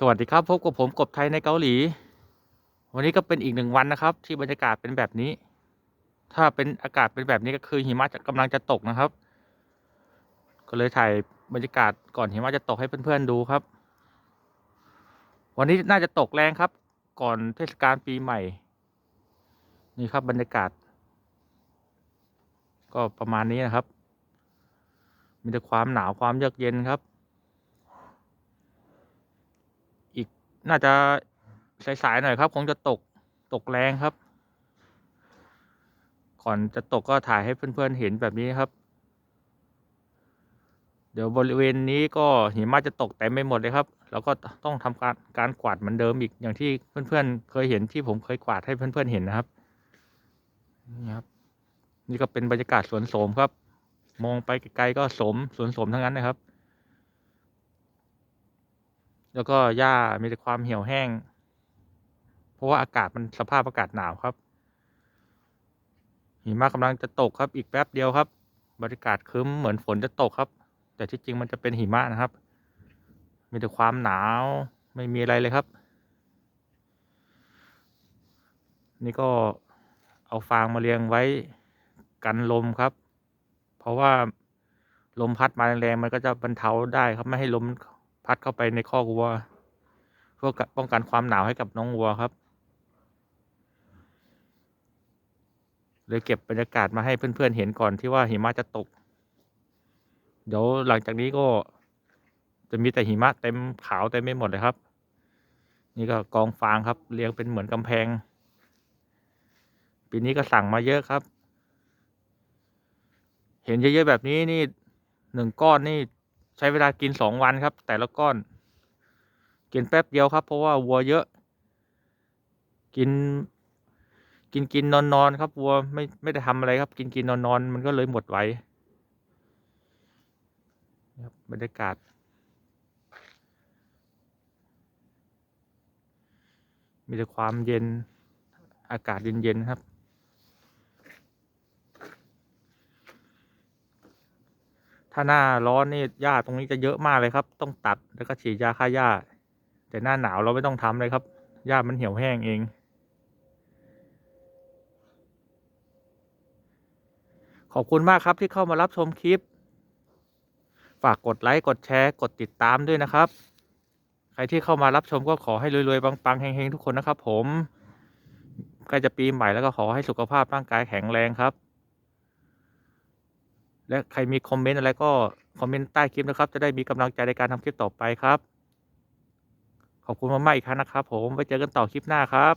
สวัสดีครับ พบกับผมกบไทยในเกาหลี วันนี้ก็เป็นอีกหนึ่งวันนะครับ ที่บรรยากาศเป็นแบบนี้ ถ้าเป็นอากาศเป็นแบบนี้ก็คือหิมะจะกำลังจะตกนะครับ ก็เลยถ่ายบรรยากาศก่อนหิมะจะตกให้เพื่อนๆดูครับ วันนี้น่าจะตกแรงครับ ก่อนเทศกาลปีใหม่ นี่ครับบรรยากาศ ก็ประมาณนี้นะครับ มีแต่ความหนาวความเยือกเย็นครับ อีก น่าจะสายๆหน่อยครับคงจะตกตกแรงครับ ก่อนจะตกก็ถ่ายให้เพื่อนๆเห็นแบบนี้ครับ เดี๋ยวบริเวณนี้ก็หิมะจะตกเต็มไปหมดเลยครับ แล้วก็ต้องทำการการกวาดเหมือนเดิมอีกอย่างที่เพื่อนๆเคยเห็นที่ผมเคยกวาดให้เพื่อนๆเห็นนะครับนี่ครับ นี่ก็เป็นบรรยากาศสวนโสมครับ มองไปไกลๆก็โสมสวนโสมทั้งนั้นนะครับ แล้วก็หญ้ามีแต่ความเหี่ยวแห้ง เพราะว่าอากาศมันสภาพอากาศหนาวครับ หิมะกำลังจะตกครับอีกแป๊บเดียวครับ บรรยากาศครึ้มเหมือนฝนจะตกครับ แต่ที่จริงมันจะเป็นหิมะนะครับ มีแต่ความหนาวไม่มีอะไรเลยครับ นี่ก็เอาฟางมาเรียงไว้กันลมครับ เพราะว่าลมพัดมาแรงๆมันก็จะบรรเทาได้ครับไม่ให้ลม พัดเข้าไปในคอกวัวเพื่อป้องกันความหนาวให้กับน้องวัวครับ เลยเก็บบรรยากาศมาให้เพื่อนๆเห็นก่อนที่ว่าหิมะจะตก เดี๋ยวหลังจากนี้ก็ จะมีแต่หิมะเต็มขาวเต็มไม่หมดเลยครับ นี่ก็กองฟางครับเรียงเป็นเหมือนกำแพง ปีนี้ก็สั่งมาเยอะครับ เห็นเยอะๆแบบนี้นี่หนึ่งก้อนนี่ ใช้เวลากินสองวันครับ แต่ละก้อน กินแป๊บเดียวครับ เพราะว่าวัวเยอะ กิน กินกินนอนนอนครับวัวไม่ไม่ได้ทำอะไรครับ กินกินนอนนอนมันก็เลยหมดไวครับบรรยากาศมีแต่ความเย็นอากาศเย็นๆครับ ถ้าหน้าร้อนนี่หญ้าตรงนี้จะเยอะมากเลยครับ ต้องตัดแล้วก็ฉีดยาฆ่าหญ้า แต่หน้าหนาวเราไม่ต้องทำเลยครับหญ้ามันเหี่ยวแห้งเอง ขอบคุณมากครับที่เข้ามารับชมคลิป ฝากกดไลค์กดแชร์กดติดตามด้วยนะครับ ใครที่เข้ามารับชมก็ขอให้รวยๆปังๆเฮงๆทุกคนนะครับ ผมใกล้จะปีใหม่แล้วก็ขอให้สุขภาพร่างกายแข็งแรงครับ และใครมีคอมเมนต์อะไรก็คอมเมนต์ใต้คลิปนะครับ จะได้มีกำลังใจในการทำคลิปต่อไปครับ ขอบคุณมากๆอีกครั้งนะครับ ผมไว้เจอกันต่อคลิปหน้าครับ